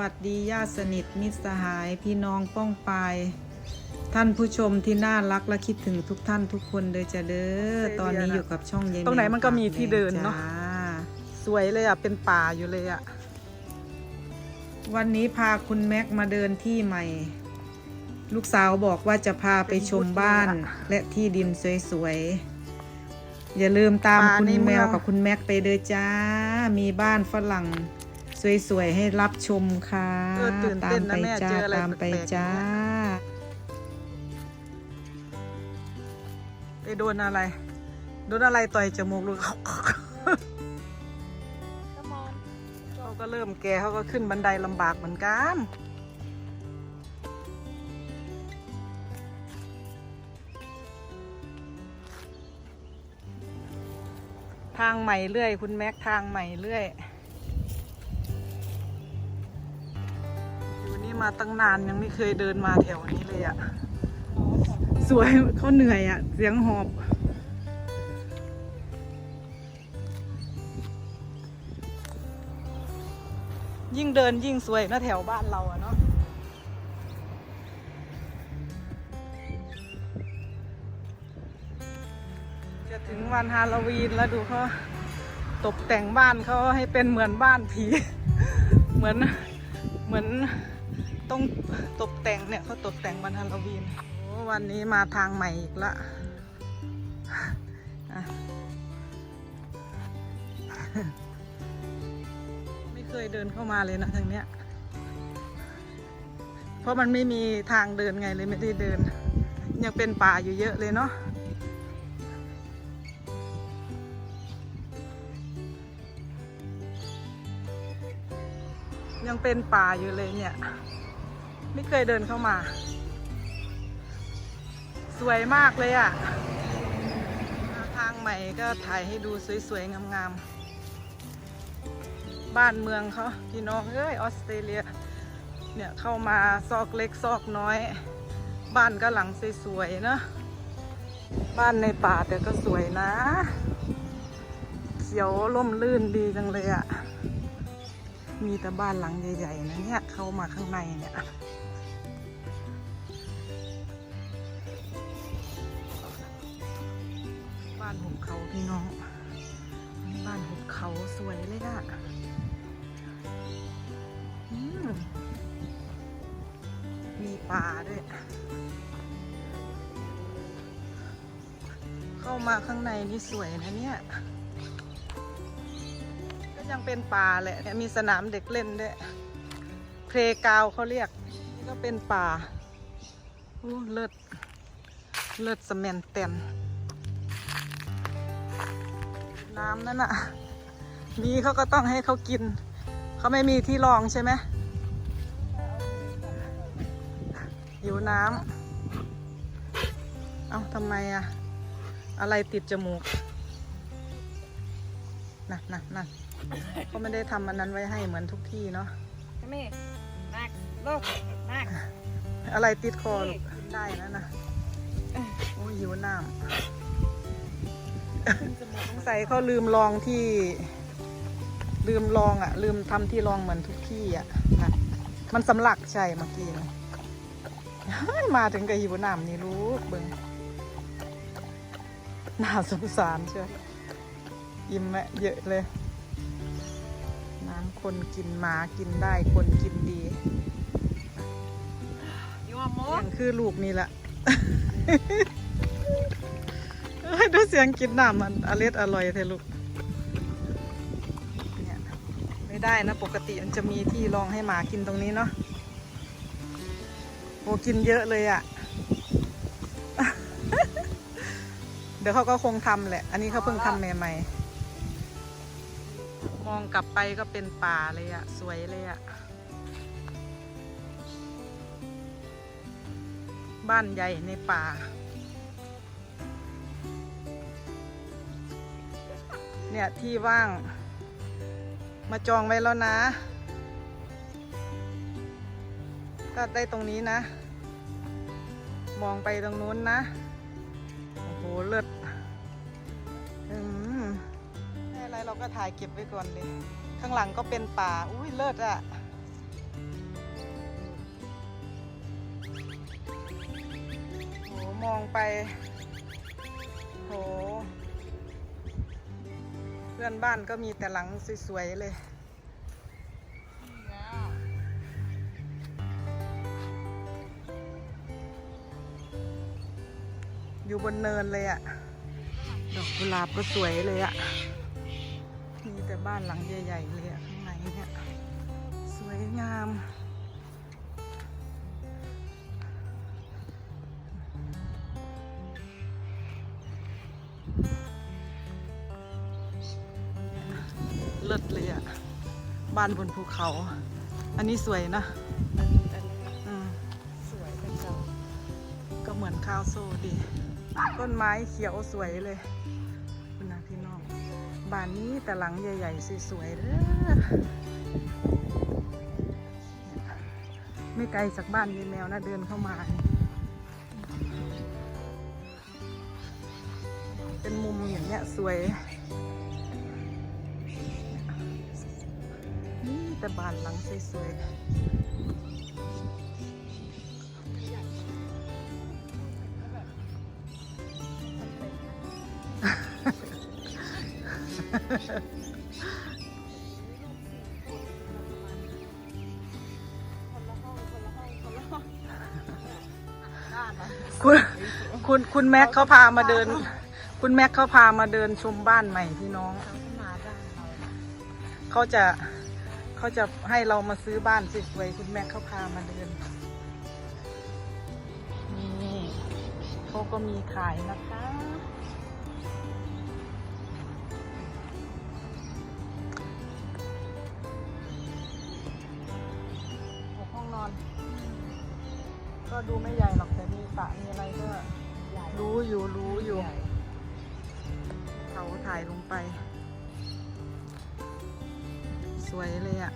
วัสดีญาติสนิทมิตรสหายพี่น้องป้องปาย ท่านผู้ชมที่น่ารักและคิดถึงทุกท่านทุกคนเลยจะเด้อตอนนี้อยู่กับช่องยายแมวตรงไหนมันก็มีที่เดินเนอะจ้สวยเลยอะเป็นป่าอยู่เลยอะวันนี้พาคุณแม็กมาเดินที่ใหม่ ลูกสาวบอกว่าจะพาไปชมบ้านและที่ดินสวยๆอย่าลืมตามป่าคุณในเมืแมองวกับคุณแม็กไปเด้อจ้า มีบ้านฝรั่ง สวยๆ ให้รับชมค่ะเออตื่นตาเต้มนไปนะแม่จ้าเจออะไรตามไปแปลกๆ จ้า ไปโดนอะไร โดนอะไรต่อยจมูกลูก เขาก็เริ่มแก่เขาก็ขึ้นบันไดลำบากเหมือนกัน ทางใหม่เรื่อย คุณแม็กทางใหม่เรื่อย มาตั้งนานยังไม่เคยเดินมาแถวนี้เลยอะ่ะ สวยเขาเหนื่อยอะ่ะ เสียงหอบ ยิ่งเดินยิ่งสวยนะแถวบ้านเราอะเนาะจะถึงวันฮาโลวีนแล้วดูเขาตกแต่งบ้านเขาให้เป็นเหมือนบ้านผี เหมือนเหมือน ต้องตกแต่งเนี่ยเขาตกแต่งวันฮาโลวีนโอ้วันนี้มาทางใหม่อีกละอะไม่เคยเดินเข้ามาเลยนะทางเนี้ย เพราะมันไม่มีทางเดินไงเลยไม่ได้เดิน ยังเป็นป่าอยู่เยอะเลยเนาะยังเป็นป่าอยู่เลยเนี่ย ไม่เคยเดินเข้ามา สวยมากเลยอะ่ะ ทางใหม่ก็ถ่ายให้ดูสวยๆ งามๆ บ้านเมืองเขาพี่น้องเอ้ยออสเตรเลีย เนี่ยเข้ามาซอกเล็กซอกน้อย บ้านก็หลังสวยๆ เนอะบ้านในป่าแต่ก็สวยนะ เขียวร่มรื่นดีจังเลยอะ่ะ มีแต่บ้านหลังใหญ่ๆนะเนี่ยเข้ามาข้างในเนี่ยบ้านหุบเขาพี่น้อง บ้านหุบเขาสวยเลยอะมีป่าด้วย เข้ามาข้างในนี่สวยนะเนี่ย ยังเป็นป่าแหละเนี่ยมีสนามเด็กเล่นด้วยเพลกาวเขาเรียกนี่ก็เป็นป่าโอ้เลิศเลิศสมนเตนน้ำนั่นน่ะมีเขาก็ต้องให้เขากิน เขาไม่มีที่รองใช่ไหมหิวน้ำเอ้าทำไมอะอะไรติดจมูกน่ะน่ะน่ะ เขาไม่ได้ทำอันนั้นไว้ให้เหมือนทุกที่เนาะแม่นักลูกนักอะไรติดคอลูกได้นะนะโอ้ยหิวน้ำสงสัยเขาลืมลองที่ ลืมลองอะ ลืมทำที่ลองเหมือนทุกที่อะนะมันสำลักใช่เมื่อกี้นะเฮ้ยมาถึงกับหิวน้ำนี่รู้เบิ่งน่าสงสารเชียวอิ่มแมะเยอะเลยน้ำ คนกินหมากินได้คนกินดี you want อย่างคือลูกนี่แหละเอ้ยดูเสียงกินน้ำมันอร่อยอร่อยเทลูกเนี่ยไม่ได้นะปกติมันจะมีที่รองให้หมากินตรงนี้เนาะโอ้กินเยอะเลยอะ่ะ เดี๋ยวเขาก็คงทำแหละ อันนี้เขาเพิ่งทำใหม่ๆ มองกลับไปก็เป็นป่าเลยอะสวยเลยอะบ้านใหญ่ในป่า เนี่ย ที่ว่าง มาจองไว้แล้วนะ ก็ได้ตรงนี้นะ มองไปตรงนู้นนะ โอ้โห เลิศอืม อะไรเราก็ถ่ายเก็บไว้ก่อนเลย ข้างหลังก็เป็นป่า อุ้ยเลิศอะโหมองไป โห เพื่อนบ้านก็มีแต่หลังสวยๆเลยอยู่บนเนินเลยอะดอกกุหลาบก็สวยเลยอะ แต่บ้านหลังใหญ่ๆเลยอะข้างในเนี่ยสวยงาม เลิศเลยอะบ้านบนภูเขา อันนี้สวยนะอืมสวยเป็นเจ้าก็เหมือนข้าวโซ่ดี ต้นไม้เขียวสวยเลยคุณนะพี่น้อง บ้านนี้แต่หลังใหญ่ ๆ สวยๆเด้อไม่ไกลจากบ้านยายแมวนะเดินเข้ามา เป็นมุมอย่างเงี้ยสวย นี่แต่บ้านหลังสวยๆ คุณคุณคุณแม็กเขาพามาเดิน คุณแม็กเขาพามาเดินชมบ้านใหม่พี่น้อง เขาจะเขาจะให้เรามาซื้อบ้านสวยๆคุณแม็กเขาพามาเดินนี่เขาก็มีขายนะคะ ก็ดูไม่ใหญ่หรอกแต่มีสระมีอะไรก็ใหญ่รู้อยู่รู้อยู่ใหญ่เขาถ่ายลงไป สวยเลยอะ่ะ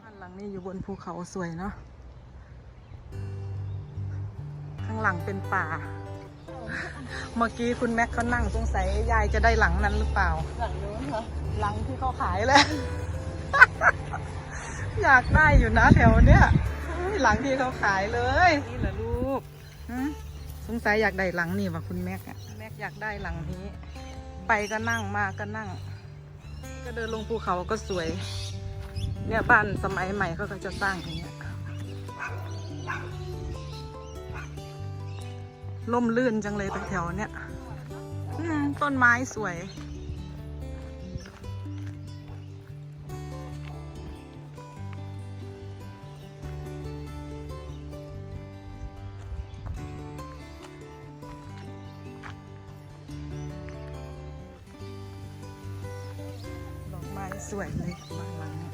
บ้านหลังนี้อยู่บนภูเขาสวยเนาะข้างหลังเป็นป่า เมื่อกี้คุณแม็กเขานั่งสงสัยยายจะได้หลังนั้นหรือเปล่า หลังนู้นเหรอหลังที่เขาขายเลย อยากได้อยู่นะแถวเนี้ยเฮ้ยหลังที่เขาขายเลยนี่เหรอลูกฮะสงสัยอยากได้หลังนี่ว่ะคุณแม็กอะแม็กอยากได้หลังนี้ ไปก็นั่งมาก็นั่ง ก็เดินลงภูเขาก็สวย เนี่ยบ้านสมัยใหม่เขาก็จะสร้างอย่างเงี้ยล่มลื่นจังเลยแถวๆเนี้ยอืมต้นไม้สวย สวยเลยบ้านหลังเนี้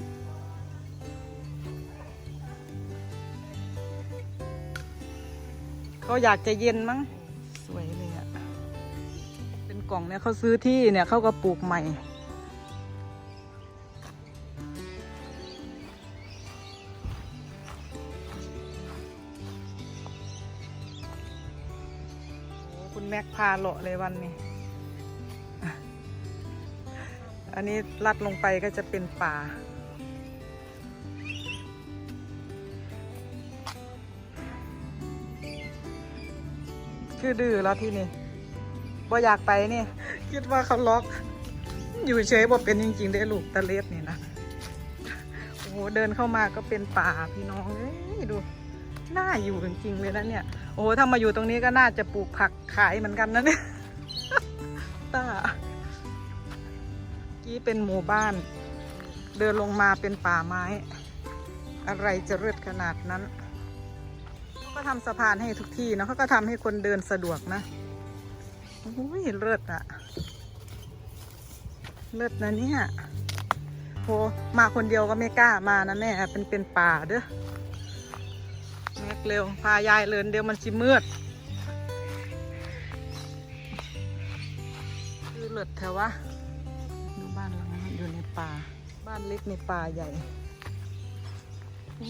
เขาอยากจะเย็นมั้ง สวยเลยอะเป็นกล่องเนี่ยเขาซื้อที่เนี่ยเขาก็ปลูกใหม่คุณแม็กพาเลาะเลยวันนี้ อันนี้ลัดลงไปก็จะเป็นป่า คือดื้อแล้วที่นี่บ่อยากไปนี่ คิดว่าเขาล็อก อยู่เฉยบ่เป็นจริง ๆ ได้ลูกตะเล็ดนี่นะ โอ้โห เดินเข้ามาก็เป็นป่าพี่น้องเอ้ยดู น่าอยู่จริง ๆ เลยนะเนี่ย โอ้โห ถ้ามาอยู่ตรงนี้ก็น่าจะปลูกผักขายเหมือนกันนะเนี่ยตา กี้เป็นหมู่บ้าน เดินลงมาเป็นป่าไม้ อะไรจะเลิศขนาดนั้นเขาก็ทำสะพานให้ทุกที่เนะเขาก็ทำให้คนเดินสะดวกนะโอ้ยเลิศอะเลิศนะเนี่ยโหมาคนเดียวก็ไม่กล้ามานะแม่เป็นเป็นป่าเด้อแม็กเร็ว พายายเลินเดี๋ยวมันชิมืดคือเลิศแถววะ ป่าบ้านเล็กในป่าใหญ่โอ้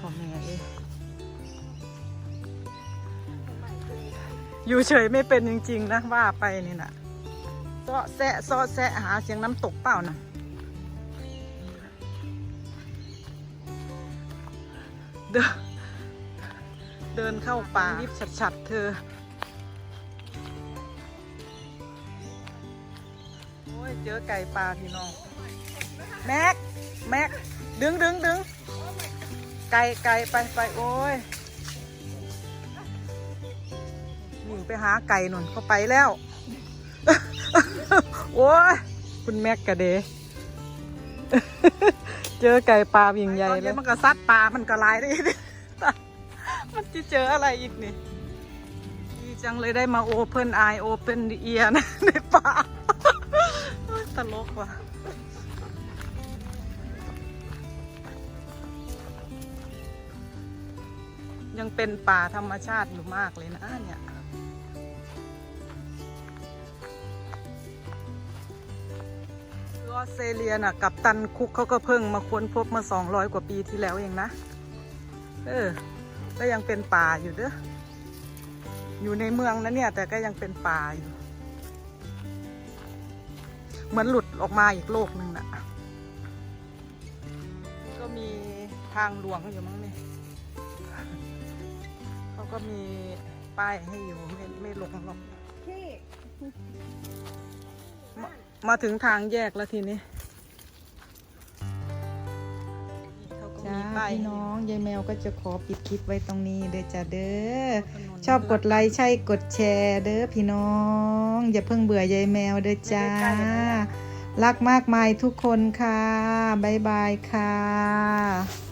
พ่อแม่เอ้ยอยู่เฉยไม่เป็นจริง ๆ นะ ว่าไปนี่นะซอแซะซอแซะหาเสียงน้ำตกเปล่านะเดินเดินเข้าป่ารีบฉัดๆเธอ เจอไก่ปลาพี่น้อง แม็ก แม็ก ดึงดึงดึงไก่ไก่ไปไปโอ้ยวิ่งไปหาไก่หนุนเขาไปแล้ว โอ้ย คุณแม็กกะเด เจอไก่ปลาวิ่งใหญ่เลยมันก็ซัดปลา มันก็ลายได้มันจะเจออะไรอีกนี่ ดีจังเลยได้มาโอเพ่นไอโอเพ่นเอียนะในป่า เป็นป่าธรรมชาติอยู่มากเลยนะเนี่ยออสเตรเลียน่ะกับตันคุกเขาก็เพิ่งมาค้นพบมื่อสองร้อยกว่าปีที่แล้วเองนะ เออ ก็ยังเป็นป่าอยู่เด้อ อยู่ในเมืองนะเนี่ย แต่ก็ยังเป็นป่าอยู่ เหมือนหลุดออกมาอีกโลกหนึ่งน่ะก็มีทางหลวงอยู่มั้งเน ก็มีป้ายให้อยู่ไม่ไม่ลงหรอกพี่มามาถึงทางแยกแล้วทีนี้เขาก็จ้ามีป้ายพี่ให้น้อง ยายแมวก็จะขอปิดคลิปไว้ตรงนี้เด้อจ้าเด้อถนนชอบกดไลค์ใช่กดแชร์เด้อพี่น้อง อย่าเพิ่งเบื่อยายแมวเด้อจ้า รักมากมายทุกคนค่ะ บ๊ายบายค่ะ